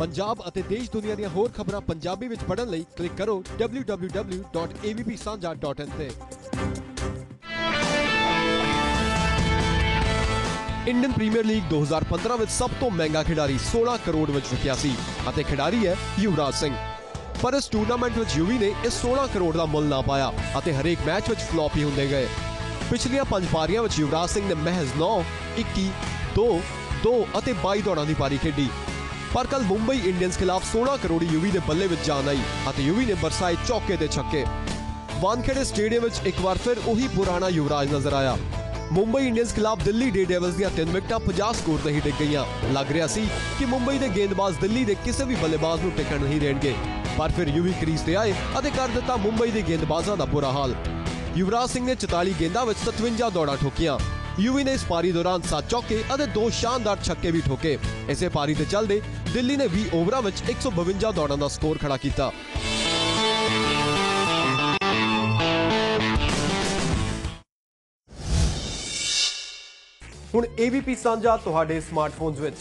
ਪੰਜਾਬ ਅਤੇ ਦੇਸ਼ ਦੁਨੀਆ ਦੀਆਂ ਹੋਰ ਖਬਰਾਂ ਪੰਜਾਬੀ ਵਿੱਚ ਪੜ੍ਹਨ ਲਈ ਕਲਿੱਕ ਕਰੋ www.avpsanja.in ਤੇ। ਇੰਡੀਅਨ ਪ੍ਰੀਮੀਅਰ ਲੀਗ 2015 ਵਿੱਚ ਸਭ ਤੋਂ ਮਹਿੰਗਾ ਖਿਡਾਰੀ 16 ਕਰੋੜ ਵਿੱਚ ਵਿਕਿਆ ਸੀ ਅਤੇ ਖਿਡਾਰੀ ਹੈ ਯੁਵਰਾਜ ਸਿੰਘ। ਪਰ ਇਸ ਟੂਰਨਾਮੈਂਟ ਵਿੱਚ ਯੂਵੀ ਨੇ ਇਸ 16 ਕਰੋੜ ਦਾ ਮੁੱਲ ਨਾ ਪਾਇਆ ਅਤੇ ਹਰੇਕ ਮੈਚ ਵਿੱਚ ਫਲॉप ਹੀ ਹੁੰਦੇ ਗਏ। ਪਿਛਲੀਆਂ ਪੰਜ ਪਾਰੀਆਂ ਵਿੱਚ ਯੁਵਰਾਜ ਸਿੰਘ ਨੇ ਮਹਿਜ਼ 9 21 2 2 ਅਤੇ 22 ਦੌੜਾਂ ਦੀ ਪਾਰੀ ਖੇਡੀ। ਪਰ ਕੱਲ ਮੁੰਬਈ ਇੰਡੀਅਨਸ ਖਿਲਾਫ 16 ਕਰੋੜੀ ਯੂਵੀ ਦੇ ਬੱਲੇ ਵਿੱਚ ਜਾਨ ਆਈ ਅਤੇ ਯੂਵੀ ਨੇ ਬਰਸਾਏ ਚੌਕੇ ਤੇ ਛੱਕੇ। ਵਾਨਖੇੜੇ ਸਟੇਡੀਅਮ ਵਿੱਚ ਇੱਕ ਵਾਰ ਫਿਰ ਉਹੀ ਪੁਰਾਣਾ ਯੁਵਰਾਜ ਨਜ਼ਰ ਆਇਆ। ਮੁੰਬਈ ਇੰਡੀਅਨਸ ਖਿਲਾਫ ਦਿੱਲੀ ਡੇ ਡੇਵਲਸ ਦੀਆਂ ਤਿੰਨ ਵਿਕਟਾਂ 50 ਸਕੋਰ ਤੇ ਹੀ ਡਿੱਗ ਗਈਆਂ। ਲੱਗ ਰਿਹਾ ਸੀ ਕਿ ਮੁੰਬਈ ਦੇ ਗੇਂਦਬਾਜ਼ ਦਿੱਲੀ ਦੇ ਕਿਸੇ ਵੀ ਬੱਲੇਬਾਜ਼ ਨੂੰ ਟਿਕਣ ਨਹੀਂ ਦੇਣਗੇ। ਪਰ ਫਿਰ ਯੂਵੀ ਕ੍ਰੀਜ਼ ਤੇ ਆਏ ਅਤੇ ਕਰ ਦਿੱਤਾ ਮੁੰਬਈ ਦੇ ਗੇਂਦਬਾਜ਼ਾਂ ਦਾ ਬੁਰਾ ਹਾਲ। ਯੁਵਰਾਜ ਸਿੰਘ ਨੇ 44 ਗੇਂਦਾਂ ਵਿੱਚ 57 ਦੌੜਾਂ ਠੋਕੀਆਂ। ਯੂਵੀ ਨੇ ਇਸ ਪਾਰੀ ਦੌਰਾਨ 7 ਚੌਕੇ ਅਤੇ ਦੋ ਸ਼ਾਨਦਾਰ ਛੱਕੇ ਵੀ ਠੋਕੇ। ਇਸੇ ਪਾਰੀ ਤੇ ਚੱਲਦੇ ਦਿੱਲੀ ਨੇ 20 ਓਵਰਾਂ ਵਿੱਚ 152 ਦੌੜਾਂ ਦਾ ਸਕੋਰ ਖੜਾ ਕੀਤਾ। ਹੁਣ AVP ਸਾਂਝਾ ਤੁਹਾਡੇ ਸਮਾਰਟਫੋਨਸ ਵਿੱਚ।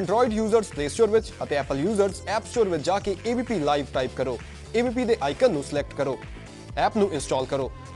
Android ਯੂਜ਼ਰਸ Play Store ਵਿੱਚ ਅਤੇ Apple ਯੂਜ਼ਰਸ App Store ਵਿੱਚ ਜਾ ਕੇ AVP ਲਾਈਵ ਟਾਈਪ ਕਰੋ। AVP ਦੇ ਆਈਕਨ ਨੂੰ ਸਿਲੈਕਟ ਕਰੋ। ਐਪ ਨੂੰ ਇੰਸਟਾਲ ਕਰੋ।